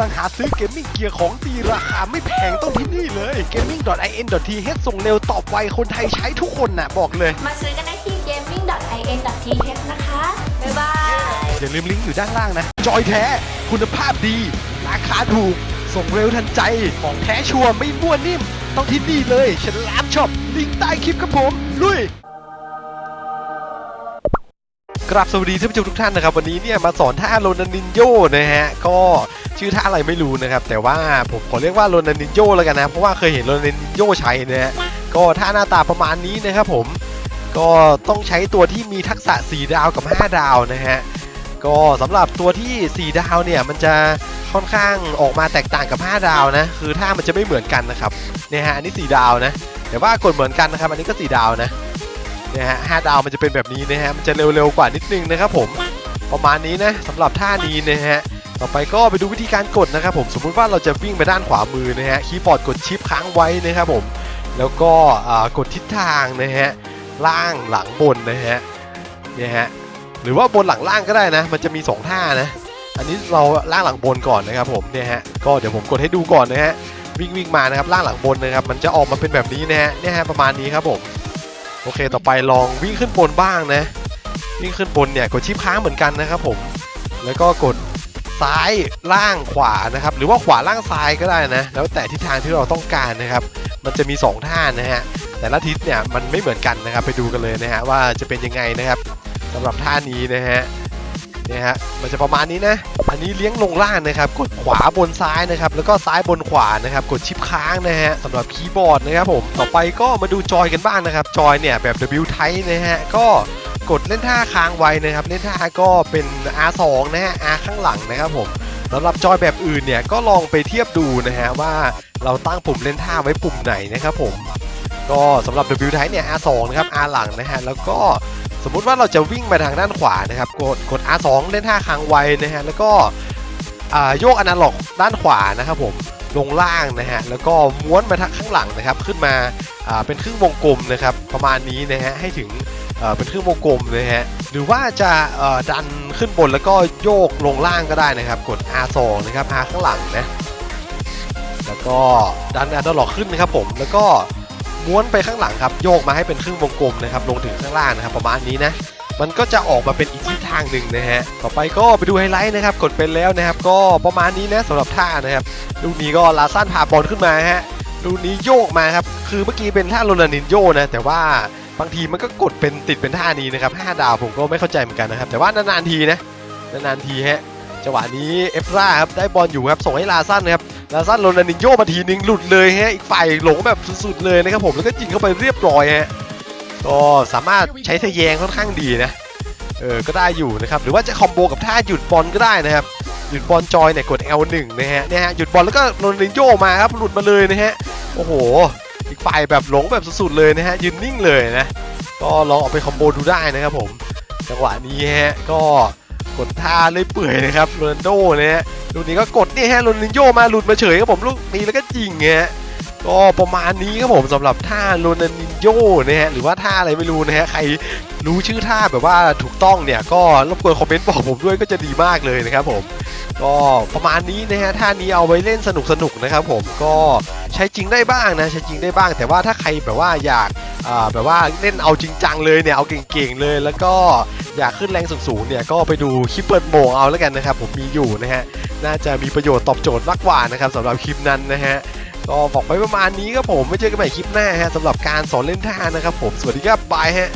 ำลังหาซื้อเกมมิ่งเกียร์ของดีราคาไม่แพงต้องที่นี่เลย gaming.in.th ส่งเร็วตอบไวคนไทยใช้ทุกคนน่ะบอกเลย มาซื้อกันได้ที่ gaming.in.th นะคะ บ๊ายบาย อย่าลืมลิงก์อยู่ด้านล่างนะ จอยแท้ คุณภาพดี ราคาถูก ส่งเร็วทันใจ ของแท้ชัวร์ไม่มั่วนิ่ม ต้องที่นี่เลยฉันลามช็อปลิงก์ใต้คลิปครับผม ลุย กราบสวัสดีท่านผู้ชมทุกท่านนะครับ วันนี้เนี่ยมาสอนท่าโรนันนินโยนะฮะก็ชื่อท่าอะไรไม่รู้นะครับ แต่ว่าผมขอเรียกว่าโรนันนินโยแล้วกันนะเพราะว่าเคยเห็นโรนันนินโยใช้นะฮะก็ท่าหน้าตาประมาณนี้นะครับผมก็ต้องใช้ตัวที่มีทักษะ 4 ดาวกับ 5 ดาวนะฮะก็สำหรับตัวที่ 4 ดาวเนี่ยมันจะค่อนข้างออกมาแตกต่างกับ 5 ดาวนะคือท่ามันจะไม่เหมือนกันนะครับเนี่ยฮะอันนี้ 4 ดาวนะแต่ว่ากดเหมือนกันนะครับอันนี้ก็ 4 ดาวนะ นี่ยฮะ5ดาวมันจะเป็นแบบนี้นะฮะมันจะเร็วๆกว่านิดนึงนะครับผมประมาณนี้นะสำหรับท่านี้นะฮะต่อไปก็ไปดูวิธีการกดนะครับผมสมมุติว่าเราจะวิ่งไปด้านขวามือนะฮะคีย์บอร์ดกดชิปค้างไว้นะครับผมแล้วก็กดทิศทางนะฮะล่างหลังบนนะฮะเนี่ยฮะหรือว่าบนหลังล่างก็ได้นะ มันจะมี 2 ท่านะ อันนี้เราล่างหลังบนก่อนนะครับผมเนี่ยฮะก็เดี๋ยวผมกดให้ดูก่อนนะฮะวิ่งวิ่งมานะครับล่างหลังบนนะครับมันจะออกมาเป็นแบบนี้นะฮะเนี่ยฮะประมาณนี้ครับผม โอเคต่อไปลองวิ่งขึ้นบนบ้างนะ วิ่งขึ้นบนเนี่ยกดชิปค้างเหมือนกันนะครับผม แล้วก็กดซ้ายล่างขวานะครับ หรือว่าขวาล่างซ้ายก็ได้นะ แล้วแต่ทิศทางที่เราต้องการนะครับ มันจะมี 2 ท่านะฮะแต่ละทิศเนี่ยมันไม่เหมือนกันนะครับ ไปดูกันเลยนะฮะว่าจะเป็นยังไงนะครับสำหรับท่านี้นะฮะ นี่ฮะมันจะประมาณนี้นะ อันนี้เลี้ยงลงล่างนะครับ กดขวาบนซ้ายนะครับ แล้วก็ซ้ายบนขวานะครับ กดชิปค้างนะฮะสำหรับคีย์บอร์ดนะครับผม ต่อไปก็มาดูจอยกันบ้างนะครับ จอยเนี่ยแบบ W Type นะฮะ ก็กดเล่นท่าค้างไว้นะครับ เล่นท่าก็เป็น R2 นะฮะ R ข้างหลังนะครับผมสำหรับจอยแบบอื่นเนี่ยก็ลองไปเทียบดูนะฮะว่าเราตั้งปุ่มเล่นท่าไว้ปุ่มไหนนะครับผม ก็สำหรับ W Type เนี่ย R2 นะครับ R หลังนะฮะ แล้วก็ สมมุติว่าเราจะวิ่งมาทางด้านขวานะครับ กดกด R2 เล่นท่าค้างไว้นะฮะ แล้วก็โยกอนาล็อกด้านขวานะครับผม ลงล่างนะฮะ แล้วก็ม้วนมาทางข้างหลังนะครับ ขึ้นมาเป็นครึ่งวงกลมนะครับ ประมาณนี้นะฮะ ให้ถึงเป็นครึ่งวงกลมนะฮะ หรือว่าจะดันขึ้นบนแล้วก็โยกลงล่างก็ได้นะครับ กด R2 นะครับ R ข้างหลังนะ แล้วก็ดันอนาล็อกขึ้นนะครับผม แล้วก็ ม้วนไปข้างหลังครับโยกมาให้เป็นครึ่งวงกลมนะครับลงถึงข้างล่างนะครับประมาณนี้นะมันก็จะออกมาเป็นอีกทิศทางหนึ่งนะฮะ ต่อไปก็ไปดูไฮไลท์นะครับ กดเป็นแล้วนะครับ ก็ประมาณนี้นะสำหรับท่านะครับ ลูกนี้ก็ลาสั้นพาบอลขึ้นมาฮะ ลูกนี้โยกมาครับ คือเมื่อกี้เป็นท่าโรนัลดินโยนะ แต่ว่าบางทีมันก็กดเป็นติดเป็นท่านี้นะครับ5ดาวผมก็ไม่เข้าใจเหมือนกันนะครับ แต่ว่านานๆทีนะ นานๆทีฮะ จังหวะนี้เอฟราครับได้บอลอยู่ครับ ส่งให้ลาสั้นนะครับ ลาซันโรนัลดินโยมาทีนึงหลุดเลยฮะอีกฝ่ายหลงแบบสุดๆเลยนะครับผมแล้วก็ยิงเข้าไปเรียบร้อยฮะก็สามารถใช้ทะแยงค่อนข้างดีนะเออก็ได้อยู่นะครับหรือว่าจะคอมโบกับท่าหยุดบอลก็ได้นะครับหยุดบอลจอยเนี่ยกด L1 นะฮะเนี่ยฮะหยุดบอลแล้วก็โรนัลดินโยมาครับหลุดมาเลยนะฮะโอ้โห อีกฝ่ายแบบหลงแบบสุดๆเลยนะฮะยืนนิ่งเลยนะก็ลองเอาไปคอมโบดูได้นะครับผมจังหวะนี้ฮะก็กดท่าเลยเปื่อยนะครับโรนัลโดนะฮะ ลูกนี้ก็กดนี่ฮะโรนัลโยมาหลุดมาเฉยครับผมลูกนี้แล้วก็ยิงฮะก็ประมาณนี้ครับผมสำหรับท่าโรนัลโยนะฮะหรือว่าท่าอะไรไม่รู้นะฮะใครรู้ชื่อท่าแบบว่าถูกต้องเนี่ยก็รบกวนคอมเมนต์บอกผมด้วยก็จะดีมากเลยนะครับผมก็ประมาณนี้นะฮะท่านี้เอาไว้เล่นสนุกสนุกๆนะครับผมก็ใช้จริงได้บ้างนะใช้จริงได้บ้าง แต่ว่าถ้าใครแบบว่าอยากแบบว่าเล่นเอาจริงจังเลยเนี่ยเอาเก่งๆเลยแล้วก็ อยากขึ้นแรงสูงๆเนี่ยก็ไปดูคลิปเปิดโหมงเอาแล้วกันนะครับ ผมมีอยู่นะฮะน่าจะมีประโยชน์ตอบโจทย์มากกว่านะครับสำหรับคลิปนั้นนะฮะก็บอกไปประมาณนี้ครับผมไม่เจอกันใหม่คลิปหน้าฮะสำหรับการสอนเล่นท่านะครับผมสวัสดีครับบายฮะ